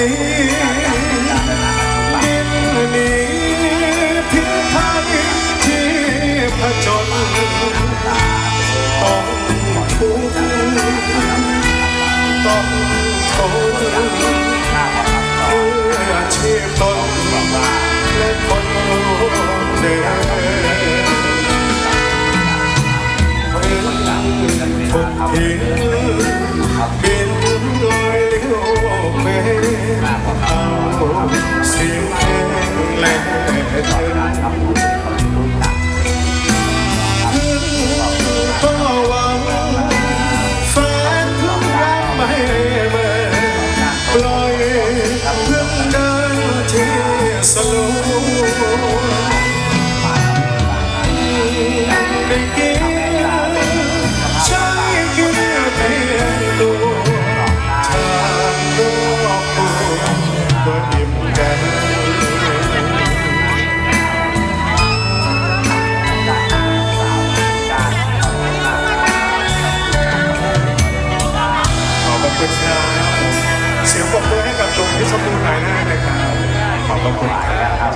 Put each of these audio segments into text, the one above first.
นี้ดินนี้ทิ้งทางที่ผจญต้องทุกข์ ไป็นกิ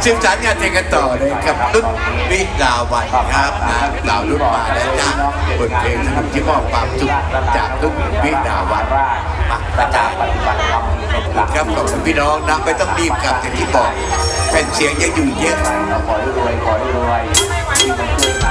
สืบสารงานเพลงกันต่อเลยกับนุชวิลาวันครับนะดาวรุ่นมาแล้วจ้าบนเพลงสนุที่มอบความสุขจากนุชวิลาวันมาประจาขอบคุณครับขอบคุณพี่น้องนะไม่ต้องรีบกลับแต่ที่บอกแผ่นเสียงยังอยู่เยอะขอให้รวยขอให้รวย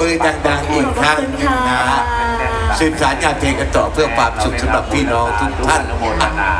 มือดังๆอีกครั้งนะสืบสานงานเพลงกันต่อเพื่อความสุขสำหรับพี่น้องทุกท่าน